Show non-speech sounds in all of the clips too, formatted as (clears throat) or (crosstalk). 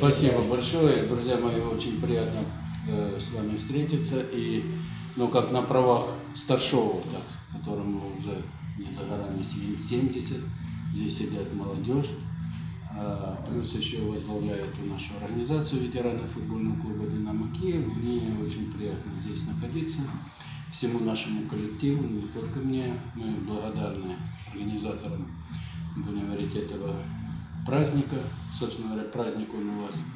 Спасибо большое. Друзья мои, очень приятно э, с вами встретиться. И, ну, как на правах старшего, так, которому уже не за горами 70, здесь сидят молодежь. А, Плюс еще возглавляю эту нашу организацию ветеранов футбольного клуба «Динамо Киев». Мне очень приятно здесь находиться. Всему нашему коллективу, не только мне. Мы благодарны организаторам, будем говорить, этого праздника. Собственно говоря, праздник он у вас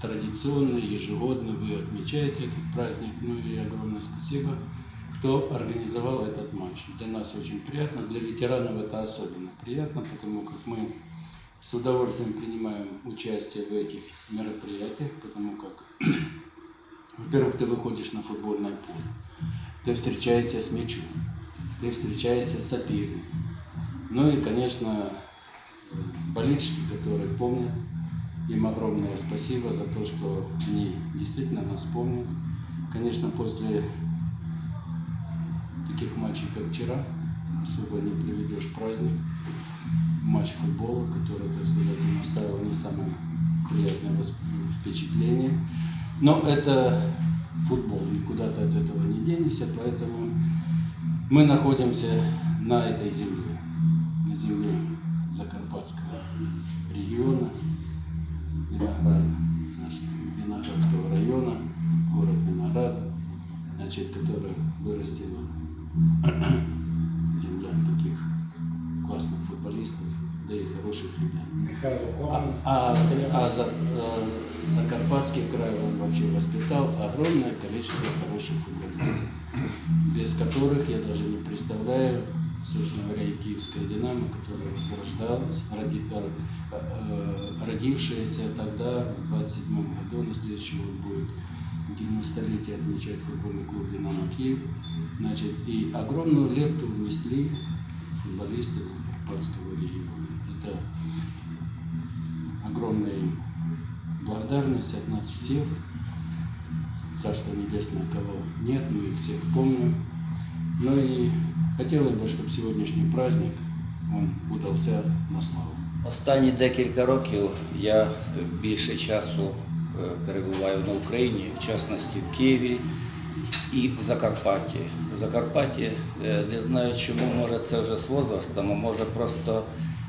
традиционный, ежегодный. Вы отмечаете этот праздник. Ну и огромное спасибо, кто организовал этот матч. Для нас очень приятно, для ветеранов это особенно приятно, потому как мы с удовольствием принимаем участие в этих мероприятиях, потому как, (clears throat) во-первых, ты выходишь на футбольное поле, ты встречаешься с мячом, ты встречаешься с соперником. Ну и, конечно, болельщики, которые помнят, им огромное спасибо за то, что они действительно нас помнят. Конечно, после таких матчей, как вчера, особо не приведешь праздник, матч футбола, который, так сказать, оставил не самое приятное впечатление. Но это футбол, никуда ты от этого не денешься, поэтому мы находимся на этой земле, на земле Закарпатского региона, Винограда, Виноградского района, город Виноград, значит, который вырастила земля таких классных футболистов, да и хороших ребят. А, а- а за- э, Закарпатский край он вообще воспитал огромное количество хороших футболистов, без которых я даже не представляю, собственно говоря, и киевская «Динамо», которая возрождалась, роди- э, э, родившаяся тогда, в 27 году, на следующий год будет 90-летие отмечает футбольный клуб «Динамо Киев». Значит, и огромную лепту внесли футболисты Закарпатского региона. Это огромная благодарность от нас всех. Царство Небесное, кого нет, мы их всех помним. Ну и хотелось бы, чтобы сегодняшний праздник, он удался на славу. Останні декілька років я більше часу е, перебуваю на Україні, в частності в Києві і в Закарпатті. В Закарпатті е, не знаю, чому може це вже з возрастом, а може просто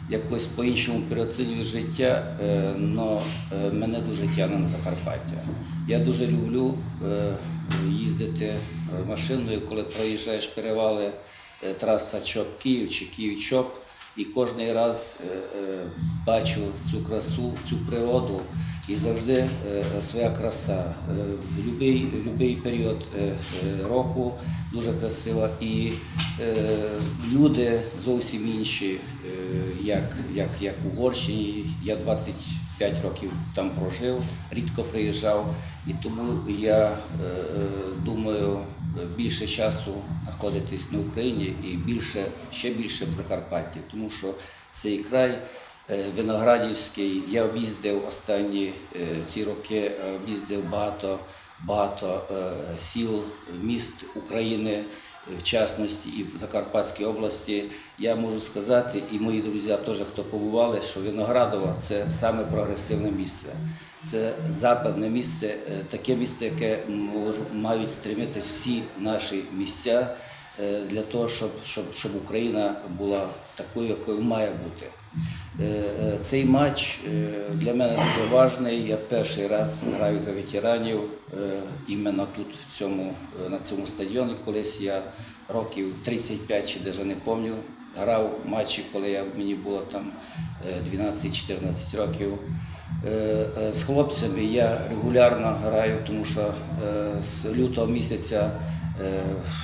якось по-іншому переоцінюю життя, але мене дуже тягне на Закарпаття. Я дуже люблю е, їздити е, машиною, коли проїжджаєш перевали е, траса Чоп-Київ чи Київ-Чоп. І кожен раз е, е, бачу цю красу, цю природу, і завжди своя краса. В будь-який, період року дуже красива. І люди зовсім інші, як, як, як в Угорщині. Я 25 років там прожив, рідко приїжджав. І тому я думаю, більше часу знаходитись на Україні і більше, ще більше в Закарпатті, тому що цей край е, Виноградівський, я об'їздив останні е, ці роки, е, об'їздив багато, багато сіл, міст України, в частності і в Закарпатській області. Я можу сказати, і мої друзі теж, хто побували, що Виноградово це саме прогресивне місце. Це западне місце, е, таке місце, яке мають стремитись всі наші місця е, для того, щоб, щоб, щоб Україна була такою, якою має бути. Е, е, Цей матч е, для мене дуже важний. Я перший раз граю за ветеранів іменно тут, в цьому, на цьому стадіоні. Колись я років 35 чи навіть не пам'ятаю, грав матчі, коли я, мені було там е, 12-14 років. З хлопцями я регулярно граю, тому що з лютого місяця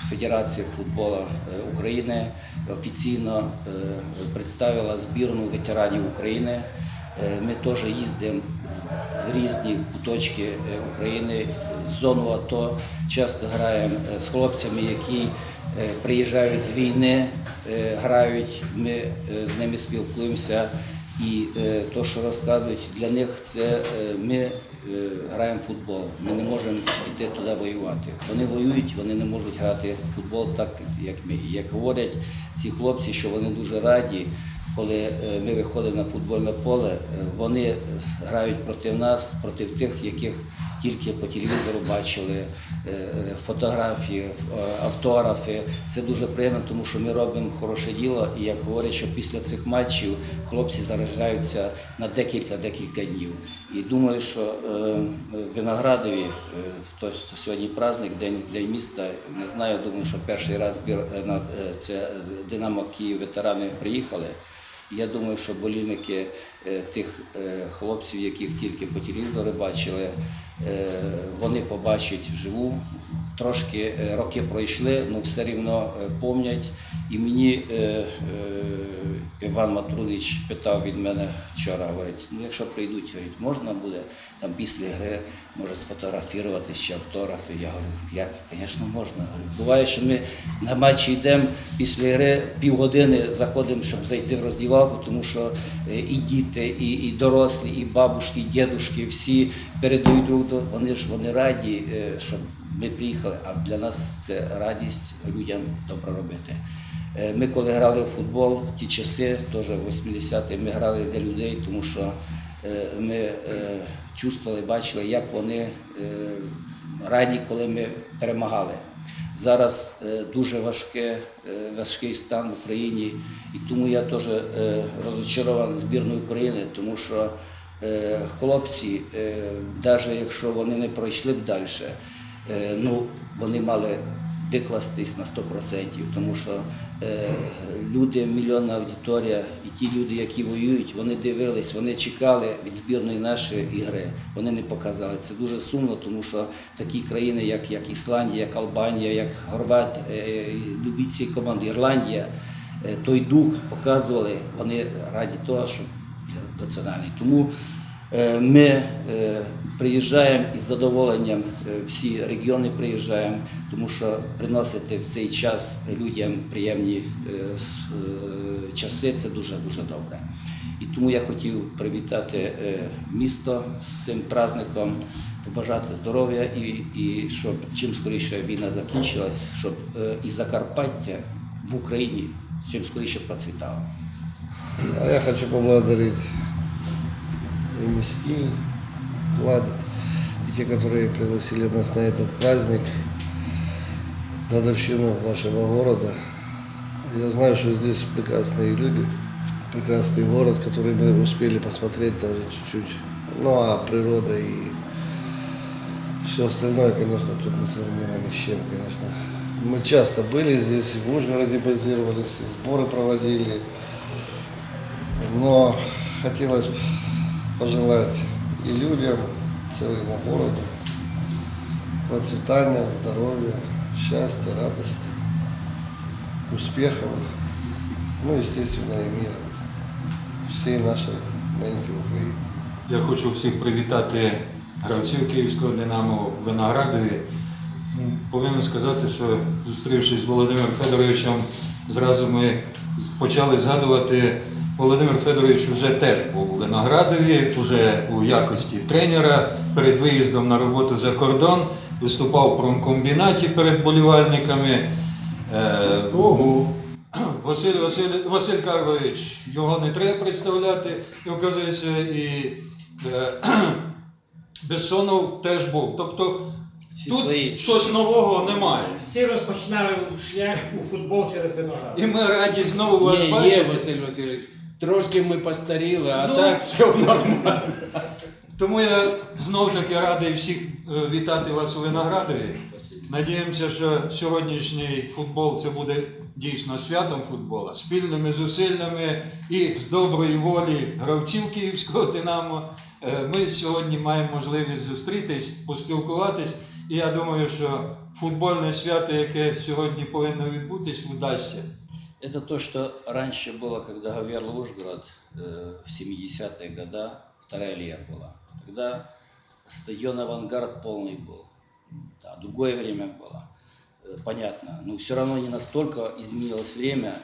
Федерація футболу е, України офіційно е, представила збірну ветеранів України. Е, Ми теж їздимо в різні куточки е, України, в зону АТО. Часто граємо е, з хлопцями, які е, приїжджають з війни, е, грають, ми е, з ними спілкуємося. І е, то, що розказують, для них це е, ми е, граємо в футбол. Ми не можемо йти туди воювати. Вони воюють, вони не можуть грати в футбол так, як ми. Як говорять ці хлопці, що вони дуже раді коли е, ми виходимо на футбольне поле, е, вони грають проти нас, проти тих, яких тільки по телевізору бачили е, фотографії, е, автографи. Це дуже приємно, тому що ми робимо хороше діло. І як говорять, що після цих матчів хлопці заражаються на декілька-декілька днів. І думаю, що е, Виноградові, е, сьогодні праздник, день, день міста. Не знаю, думаю, що перший раз на це Динамо Київ ветерани приїхали. Я думаю, що болівники тих хлопців, яких тільки по телевізору бачили, вони побачать вживу. Трошки е, роки пройшли, але все рівно е, помнять. І мені е, е, Іван Матрунич питав від мене вчора, говорить, ну якщо прийдуть, говорить, можна буде там після гри, може сфотографувати ще автографи. Я говорю, як, звісно, можна. Говорю, буває, що ми на матчі йдемо після гри півгодини заходимо, щоб зайти в роздівалку, тому що е, і діти, і, і дорослі, і бабушки, і дідушки, всі передають друг до вони ж вони раді, е, щоб ми приїхали. А для нас це радість людям добре робити. Е, Ми коли грали в футбол, ті часи, теж 80-ті, ми грали для людей, тому що е, ми чувствували, бачили, як вони раді, коли ми перемагали. Зараз дуже важке, важкий стан в Україні, і тому я теж розочарований збірною України, тому що хлопці, навіть якщо вони не пройшли б далі, е, ну, вони мали викластись на 100%, тому що е, люди, мільйонна аудиторія, і ті люди, які воюють, вони дивились, вони чекали від збірної нашої ігри. Вони не показали. Це дуже сумно, тому що такі країни, як, як Ісландія, як Албанія, як Хорват, е, любі ці команди, Ірландія, е, той дух показували, вони раді того, щоб національний. Тому Е, Ми е, приїжджаємо із задоволенням, е, всі регіони приїжджаємо, тому що приносити в цей час людям приємні часи це дуже дуже добре. І тому я хотів привітати місто з цим праздником, побажати здоров'я і, і щоб чим скоріше війна закінчилась, щоб і Закарпаття в Україні чим скоріше процвітало. А я хочу поблагодарить и МСКИ, Влад, и те, которые пригласили нас на этот праздник, годовщину вашего города. Я знаю, что здесь прекрасные люди, прекрасный город, который мы успели посмотреть даже чуть-чуть. Ну а природа и все остальное, конечно, тут несравнимо ни с чем, конечно. Мы часто были здесь, в Ужгороде базировались, сборы проводили. Но хотелось пожелать и людям, целому городу процветания, здоровья, счастья, радости, успехов, ну, естественно, и мира всей нашей ненькой Украины. Я хочу всіх привітати гравців Київського Динамо в Виноградові. М, Повинен сказати, що зустрівшись з Володимиром Федоровичем, зразу ми почали згадувати. Володимир Федорович вже теж був у Виноградові, вже у якості тренера перед виїздом на роботу за кордон, виступав в промкомбінаті перед болівальниками. Е, Василь, Василь, Василь Карлович, його не треба представляти, і оказується, і е, (clears throat) Бессонов теж був. Тобто Всі тут свої. щось нового немає. Всі розпочинали шлях у футбол через виноград. І ми раді знову вас Є, є, бачити. Василь Васильович. Трошки ми постаріли, а Ну. так все нормально. Тому я знов таки радий всіх е, вітати вас у Виноградові. Надіємося, що сьогоднішній футбол це буде дійсно святом футбола, спільними зусиллями і з доброї волі гравців Київського Динамо. Е, Ми сьогодні маємо можливість зустрітись, поспілкуватись. І я думаю, що футбольне свято, яке сьогодні повинно відбутись, вдасться. Это то, что раньше было, когда Гаверл Ужгород э, в 70-е годы, вторая лига была. Тогда стадион «Авангард» полный был. Да, другое время было, э, понятно. Но все равно не настолько изменилось время.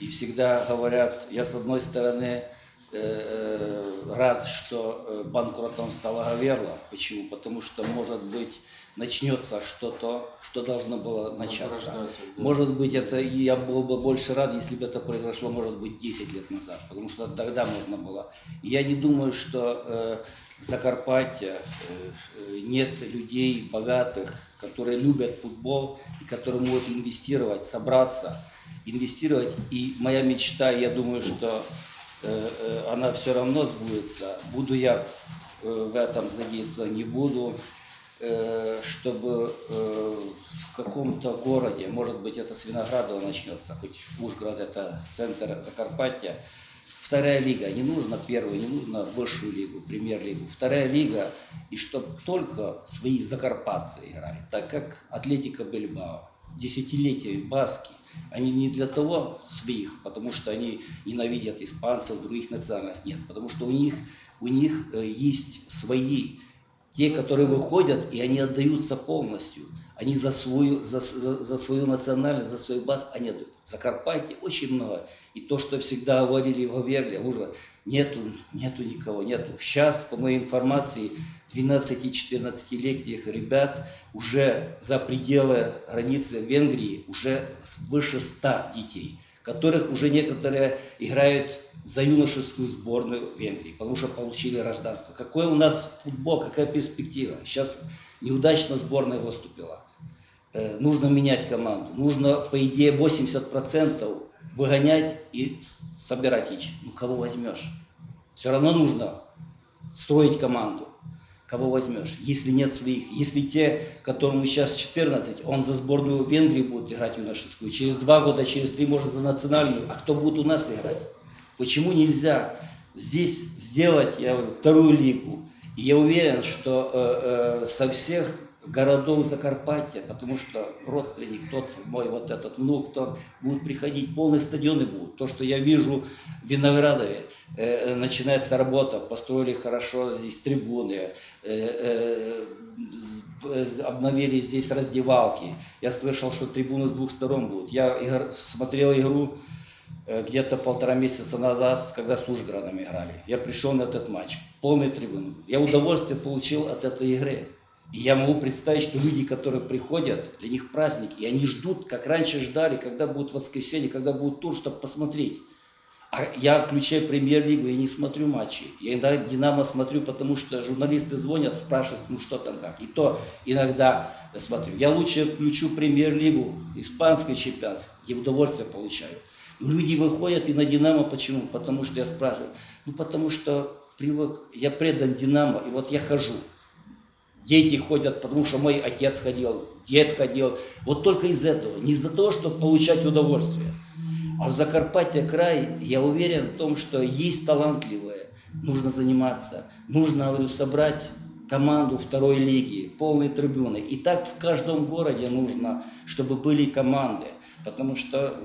И всегда говорят, я с одной стороны э, рад, что банкротом стала Гаверла. Почему? Потому что, может быть, начнется что-то, что должно было начаться. Да. Может быть, это я был бы больше рад, если бы это произошло, может быть, 10 лет назад, потому что тогда можно было. Я не думаю, что э, в Закарпатье э, э, нет людей богатых, которые любят футбол и которые могут инвестировать, собраться, инвестировать. И моя мечта, я думаю, что э, э, она все равно сбудется. Буду я э, в этом задействован, не буду чтобы э, в каком-то городе, может быть, это с Виноградова начнется, хоть Ужгород это центр Закарпатья, вторая лига, не нужно первую, не нужно высшую лигу, премьер-лигу, вторая лига, и чтобы только свои закарпатцы играли, так как Атлетика Бельбао, десятилетия баски, они не для того своих, потому что они ненавидят испанцев, других национальностей, нет, потому что у них, у них э, есть свои, те, которые выходят, и они отдаются полностью. Они за свою, за, за, за свою национальность, за свою базу, они отдают. В Закарпатье очень много. И то, что всегда говорили в Говерле, уже нету, нету никого, нету. Сейчас, по моей информации, 12-14-летних ребят уже за пределы границы Венгрии уже выше 100 детей, которых уже некоторые играют за юношескую сборную Венгрии, потому что получили гражданство. Какой у нас футбол, какая перспектива? Сейчас неудачно сборная выступила. Э, Нужно менять команду. Нужно, по идее, 80% выгонять и собирать яички. Ну, кого возьмешь? Все равно нужно строить команду. Кого возьмешь, если нет своих. Если те, которому сейчас 14, он за сборную Венгрии будет играть юношескую, через два года, через три, может, за национальную. А кто будет у нас играть? Почему нельзя здесь сделать, я говорю, вторую лигу? И я уверен, что э, э, со всех городов Закарпатья, потому что родственник, тот мой вот этот внук, тот будут приходить, полные стадионы будут. То, что я вижу в Виноградове, э, э, начинается работа, построили хорошо здесь трибуны, э, э, обновили здесь раздевалки. Я слышал, что трибуны с двух сторон будут. Я игр- смотрел игру э, где-то полтора месяца назад, когда с Ужгородом играли. Я пришел на этот матч, полный трибун. Я удовольствие получил от этой игры. И я могу представить, что люди, которые приходят, для них праздник, и они ждут, как раньше ждали, когда будет воскресенье, когда будет тур, чтобы посмотреть. А я включаю премьер-лигу, я не смотрю матчи. Я иногда Динамо смотрю, потому что журналисты звонят, спрашивают, ну что там как. И то иногда смотрю. Я лучше включу премьер-лигу, испанский чемпионат, я удовольствие получаю. Люди выходят и на Динамо почему? Потому что я спрашиваю. Ну потому что привык, я предан Динамо, и вот я хожу. Дети ходят, потому что мой отец ходил, дед ходил. Вот только из этого. Не из-за того, чтобы получать удовольствие. А в Закарпатье край, я уверен в том, что есть талантливые. Нужно заниматься. Нужно, собрать команду второй лиги, полные трибуны. И так в каждом городе нужно, чтобы были команды. Потому что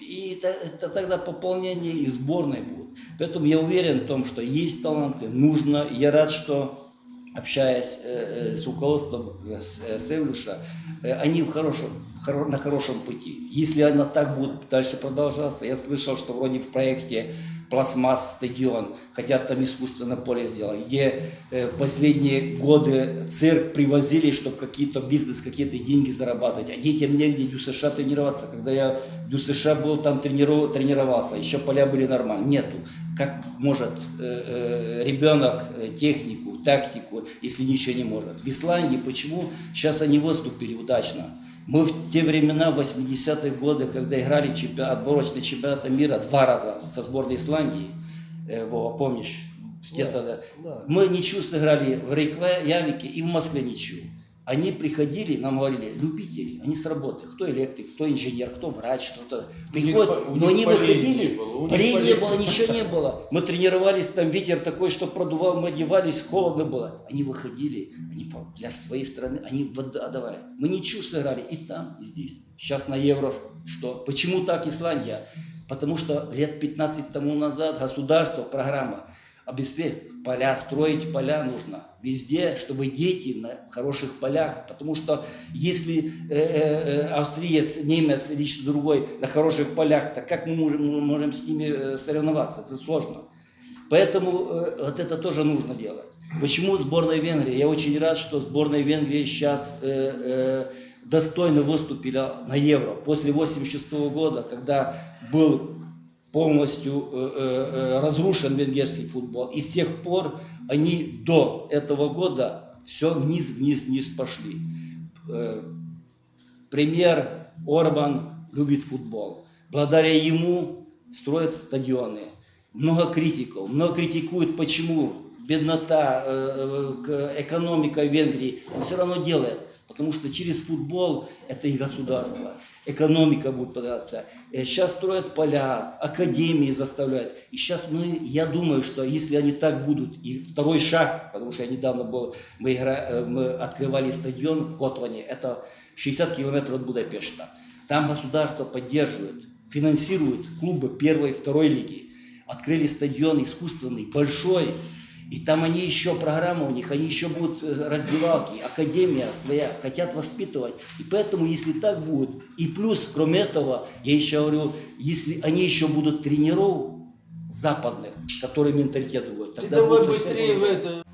и это, это тогда пополнение и сборной будет. Поэтому я уверен в том, что есть таланты, нужно. Я рад, что общаясь э, э, с руководством э, Севлюша, они в хорошем, в хоро- на хорошем пути. Если она так будет дальше продолжаться, я слышал, что вроде в проекте пластмасс стадион, хотят там искусственное поле сделать, где э, последние годы цирк привозили, чтобы какие-то бизнес, какие-то деньги зарабатывать, а детям негде в США тренироваться. Когда я в США был, там трениру- тренировался, еще поля были нормальные. Нету. Как может э, э, ребенок э, тактику, если ничего не может? В Исландии почему сейчас они выступили удачно? Мы в те времена, в 80-е годы, когда играли чемпионат, отборочный чемпионат мира два раза со сборной Исландии, э, Вова, помнишь, где-то, да. да. мы ничью сыграли в Рейквявике и в Москве ничью. Они приходили, нам говорили, любители, они с работы, кто электрик, кто инженер, кто врач, кто-то приходит, по- у но них они полей выходили, было, них полей не было, ничего не было. Мы тренировались, там ветер такой, что продувал, мы одевались, холодно было. Они выходили, они для своей страны, они вода отдавали. Мы ничью сыграли и там, и здесь. Сейчас на Евро что? Почему так Исландия? Потому что лет 15 тому назад государство, программа обеспечить поля, строить поля нужно везде, чтобы дети на хороших полях, потому что если э, э, э, австриец, немец или что другой на хороших полях, то как мы можем, можем с ними э, соревноваться? Это сложно. Поэтому э, вот это тоже нужно делать. Почему сборная Венгрии? Я очень рад, что сборная Венгрии сейчас э, э, достойно выступила на Евро. После 86 года, когда был полностью э, э, э, разрушен венгерский футбол. И с тех пор они до этого года все вниз, вниз, вниз пошли. Премьер Орбан любит футбол. Благодаря ему строят стадионы. Много критиков. Много критикуют, почему беднота, э, э, экономика Венгрии. Он все равно делает. Потому что через футбол это и государство. Экономика будет податься. Сейчас строят поля, академии заставляют. И сейчас мы, я думаю, что если они так будут, и второй шаг, потому что я недавно был, мы, игра, э, мы открывали стадион в Котлане, это 60 километров от Будапешта. Там государство поддерживает, финансирует клубы первой, второй лиги. Открыли стадион искусственный, большой. И там они еще, программа у них, они еще будут э, раздевалки, академия своя, хотят воспитывать. И поэтому, если так будет, и плюс, кроме этого, я еще говорю, если они еще будут тренеров западных, которые менталитет будет, тогда давай будет быстрее в это.